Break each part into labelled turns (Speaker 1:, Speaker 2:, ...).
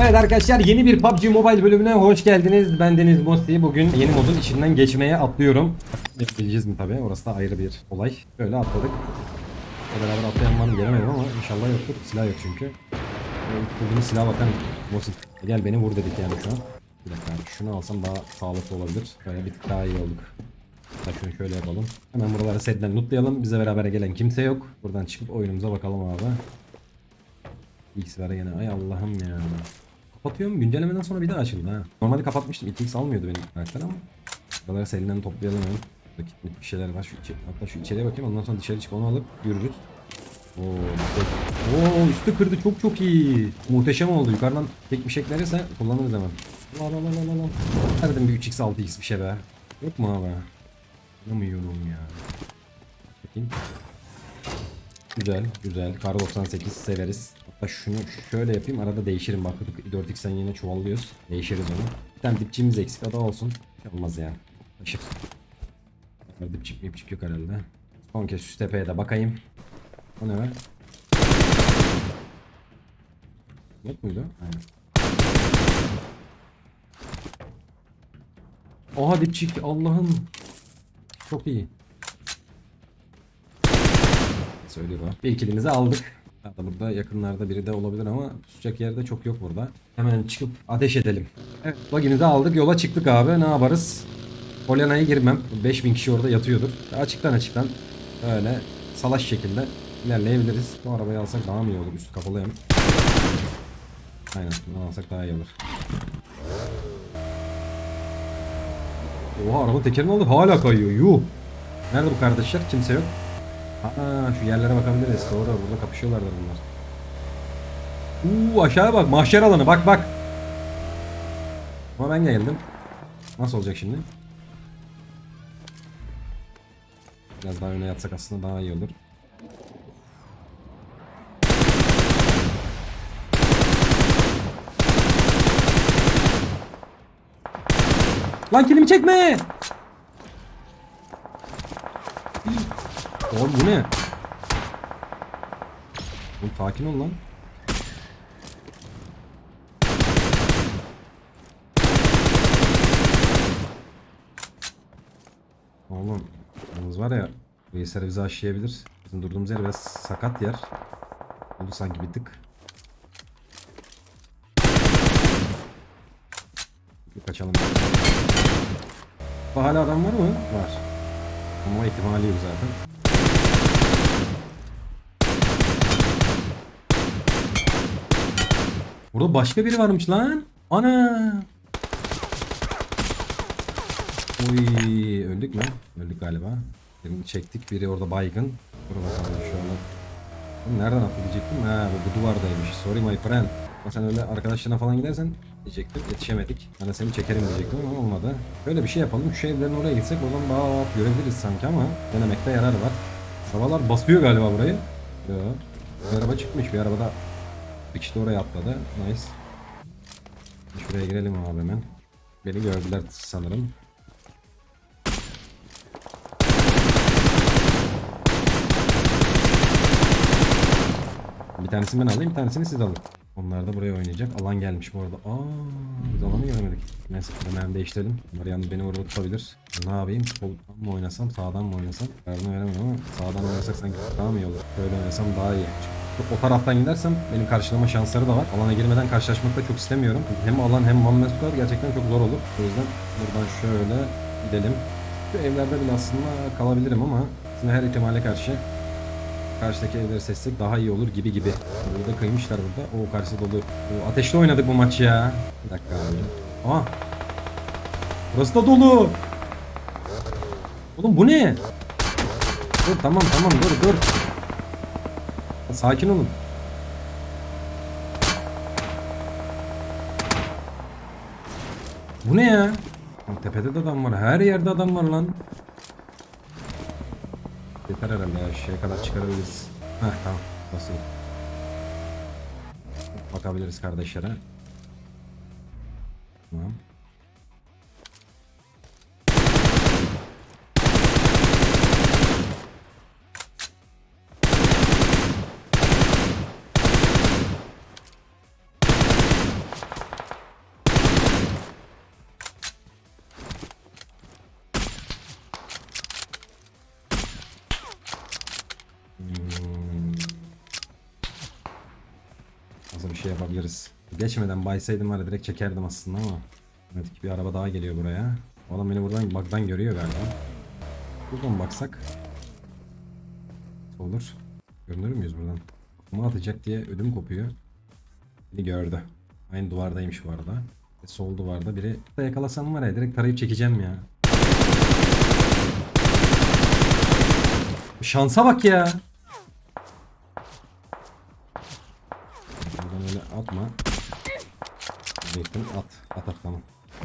Speaker 1: Evet arkadaşlar yeni bir PUBG Mobile bölümüne hoş geldiniz. Ben Deniz Mosti. Bugün yeni modun içinden geçmeye atlıyorum. Bileceğiz mi tabi orası da ayrı bir olay. Böyle atladık. Hep Beraber atlayan var mı göremedim ama inşallah yoktur. Silah yok çünkü. Bulduğumuz silah bakalım. Mosi gel beni vur dedik yani şu an. Bir dakika şunu alsam daha sağlıklı olabilir. Böyle bir tık daha iyi olduk. Şunu şöyle yapalım. Hemen buraları setten lootlayalım. Bize beraber gelen kimse yok. Buradan çıkıp oyunumuza bakalım abi. X ver gene. Ay Allah'ım ya. Kapatıyorum. Güncellemeden sonra bir daha açıldı ha. Normalde kapatmıştım. X almıyordu benim karakter ama. Buraları serinden toplayalım hemen. Burada bir şeyler var. Şu içi, hatta şu içeriye bakayım. Ondan sonra dışarı çık onu alıp yürürüz. Oo, Oo, üstü kırdı. Çok çok iyi. Muhteşem oldu. Yukarıdan tek bir şekler ise kullanırız hemen. La la la la la la. Nereden bir 3x 6x bir şey be. Yok mu abi? Anlamıyorum ya. Bakayım. Güzel, güzel. Kar 98 severiz. Hatta şunu şöyle yapayım arada değişirim bak 4x'ten yine çuvallıyoruz. Değişiriz onu. Bir tane dipçiğimiz eksik o da olsun. Hiç Olmaz yani. Taşır. Dipçik mipçik yok herhalde. Son kez şu tepeye de bakayım. O ne var? Yok muydu? Aynen. Oha dipçik Allah'ım. Çok iyi. Söylüyor o. Bir ikilimizi aldık. Hatta burada yakınlarda biri de olabilir ama tutacak yerde çok yok burada. Hemen çıkıp ateş edelim. Evet bagimizi aldık yola çıktık abi ne yaparız? Polyana'ya girmem. 5000 kişi orada yatıyordur. Açıktan açıktan böyle salaş şekilde ilerleyebiliriz. Bu arabayı alsak daha mı iyi olur? Üstü kapalı hem. Aynen bunu alsak daha iyi olur. Oha araba tekerini aldık hala kayıyor yuh. Nerede bu kardeşler? Kimse yok. Aa şu yerlere bakabiliriz. Doğru burada kapışıyorlardır bunlar. Uuu aşağıya bak mahşer alanı bak bak. Ama ben geldim. Nasıl olacak şimdi? Biraz daha öne yatsak aslında daha iyi olur. Lan kilimi çekme! Oğlum bu ne? Oğlum sakin ol lan. Oğlum yalnız var ya Veysel bizi aşlayabilir. Bizim durduğumuz yer biraz sakat yer. Oldu sanki bir tık. Bir kaçalım. Hala adam var mı? Var. Ama ihtimali yok zaten. Burada başka biri varmış lan. Ana. Oy öldük mü? Öldük galiba. Birini çektik. Biri orada baygın. Dur bakalım şu an. Oğlum Nereden atlayacaktım? Ha bu, duvardaymış. Sorry my friend. Ama sen öyle arkadaşlarına falan gidersen diyecektim. Yetişemedik. Ben de seni çekerim diyecektim ama olmadı. Böyle bir şey yapalım. Şu evlerin oraya gitsek o zaman daha görebiliriz sanki ama denemekte yarar var. Arabalar basıyor galiba burayı. Yo. Bir araba çıkmış. Bir arabada bir kişi de oraya atladı. Nice. Şuraya girelim abi hemen. Beni gördüler sanırım. Bir tanesini ben alayım, bir tanesini siz alın. Onlar da buraya oynayacak. Alan gelmiş bu arada. Aa, biz alanı göremedik. Neyse hemen değiştirelim. Bunlar yalnız beni orada tutabilir. Ne yapayım? Soldan mı oynasam, sağdan mı oynasam? Karnı veremedim ama sağdan oynasak sanki daha mı iyi olur? Böyle oynasam daha iyi. Çünkü o taraftan gidersem benim karşılama şansları da var. Alana girmeden karşılaşmak da çok istemiyorum. Hem alan hem one man gerçekten çok zor olur. O yüzden buradan şöyle gidelim. Şu evlerde bile aslında kalabilirim ama yine her ihtimale karşı Karşıdaki evleri seçsek daha iyi olur gibi gibi. Burada kıymışlar burada. O karşı dolu. O, ateşli oynadık bu maçı ya. Bir dakika abi. Aa. Burası da dolu. Oğlum bu ne? Dur tamam tamam dur dur. Sakin olun. Bu ne ya? Lan tepede de adam var. Her yerde adam var lan. Yeter herhalde ya. Şeye kadar çıkarabiliriz. Heh tamam. Nasıl? Bakabiliriz kardeşlere. Tamam. Yapabiliriz. Geçmeden baysaydım var ya direkt çekerdim aslında ama. Evet bir araba daha geliyor buraya. Adam beni buradan baktan görüyor galiba. Buradan baksak? Olur. Görünür müyüz buradan? Kuma atacak diye ödüm kopuyor. Beni gördü. Aynı duvardaymış bu arada. Ve sol duvarda biri da yakalasam var ya direkt tarayıp çekeceğim ya. Şansa bak ya. Buradan öyle atma. Diyecektim at. At at tamam.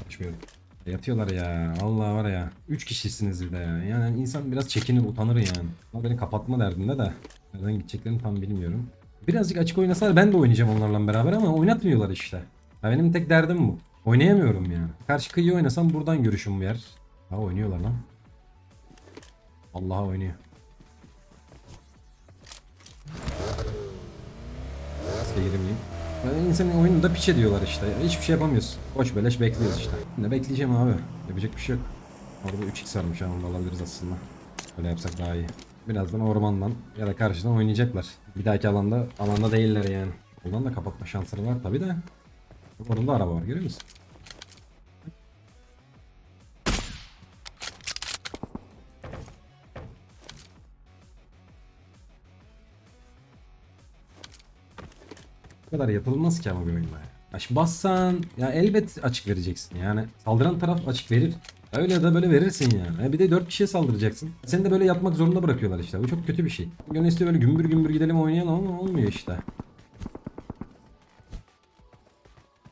Speaker 1: Açmıyorum. Yatıyorlar ya. Allah var ya. 3 kişisiniz bir de ya. Yani insan biraz çekinir utanır yani. Ama beni kapatma derdinde de. Nereden gideceklerini tam bilmiyorum. Birazcık açık oynasalar ben de oynayacağım onlarla beraber ama oynatmıyorlar işte. Ya benim tek derdim bu. Oynayamıyorum yani. Karşı kıyı oynasam buradan görüşüm yer. Ha oynuyorlar lan. Allah'a oynuyor. Riske girmeyeyim. Yani insanın oyununda piç ediyorlar işte. Ya. Hiçbir şey yapamıyorsun. Boş beleş bekliyoruz işte. Ne bekleyeceğim abi. Yapacak bir şey yok. Orada 3x varmış da alabiliriz aslında. Öyle yapsak daha iyi. Birazdan ormandan ya da karşıdan oynayacaklar. Bir dahaki alanda alanda değiller yani. Buradan da kapatma şansları var tabi de. Orada da araba var görüyor musun? Bu kadar yapılmaz ki ama bir oyunda. Ya şimdi bassan ya elbet açık vereceksin yani. Saldıran taraf açık verir. Öyle ya da böyle verirsin yani. Ya bir de 4 kişiye saldıracaksın. Seni de böyle yapmak zorunda bırakıyorlar işte. Bu çok kötü bir şey. İstiyor böyle gümbür gümbür gidelim oynayalım ama olmuyor işte.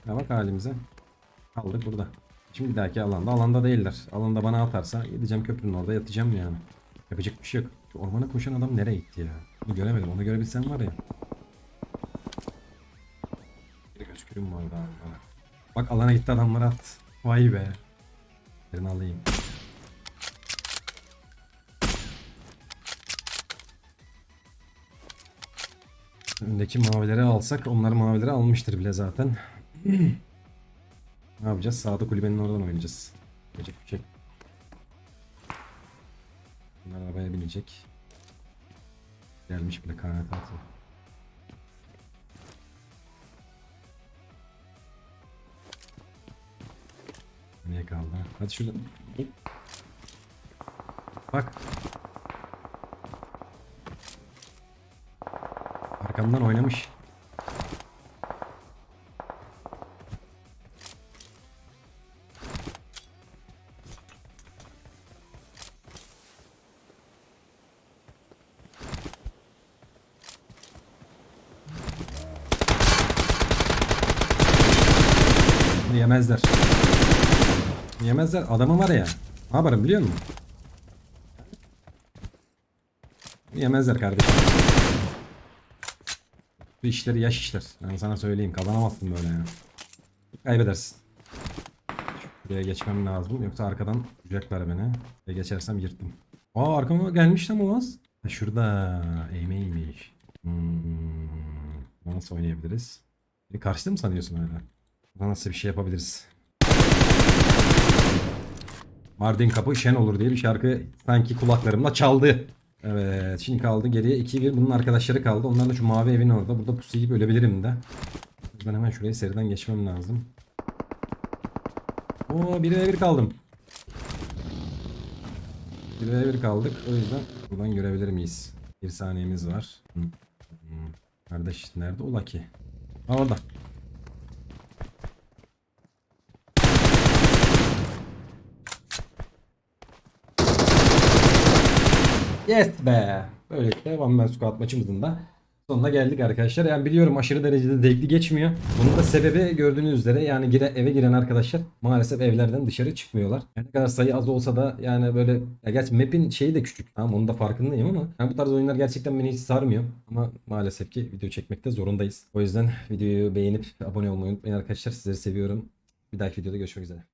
Speaker 1: Ya bak halimize. Kaldık burada. Şimdi bir dahaki alanda. Alanda değiller. Alanda bana atarsa gideceğim köprünün orada yatacağım yani. Yapacak bir şey yok. Şu ormana koşan adam nereye gitti ya? Onu göremedim. Onu görebilsem var ya. Bir gözükürüm var daha. Bak alana gitti adamlar at. Vay be. Birini alayım. Öndeki mavileri alsak onlar mavileri almıştır bile zaten. ne yapacağız? Sağda kulübenin oradan oynayacağız. Şey. yok. Bunlar arabaya binecek. Gelmiş bile KNT atıyor. Kaldı? Hadi şurada. Bak. Arkamdan oynamış. Yemezler. Yemezler. Adamı var ya. Ne yaparım biliyor musun? Yemezler kardeşim. Bu işleri yaş işler. Ben sana söyleyeyim. Kazanamazsın böyle ya. Kaybedersin. Buraya geçmem lazım. Yoksa arkadan vuracaklar beni. Ve geçersem yırttım. Aa arkama gelmiş lan. Ha, şurada. Eğmeymiş. Hmm. Nasıl oynayabiliriz? Karşıda mı sanıyorsun hala? Nasıl bir şey yapabiliriz? Mardin kapı şen olur diye bir şarkı sanki kulaklarımda çaldı. Evet şimdi kaldı geriye 2-1 bunun arkadaşları kaldı. Onlar da şu mavi evin orada. Burada pusu gibi ölebilirim de. Ben hemen şurayı seriden geçmem lazım. Oo 1'e 1 kaldım. 1'e 1 kaldık. O yüzden buradan görebilir miyiz? Bir saniyemiz var. Kardeş nerede ola ki? Orada. Yes be. Böylelikle One Man Squad maçımızın da sonuna geldik arkadaşlar. Yani biliyorum aşırı derecede zevkli geçmiyor. Bunun da sebebi gördüğünüz üzere yani gire, eve giren arkadaşlar maalesef evlerden dışarı çıkmıyorlar. Yani ne kadar sayı az olsa da yani böyle ya gerçi map'in şeyi de küçük. Tamam onun da farkındayım ama yani bu tarz oyunlar gerçekten beni hiç sarmıyor. Ama maalesef ki video çekmekte zorundayız. O yüzden videoyu beğenip abone olmayı unutmayın arkadaşlar. Sizleri seviyorum. Bir dahaki videoda görüşmek üzere.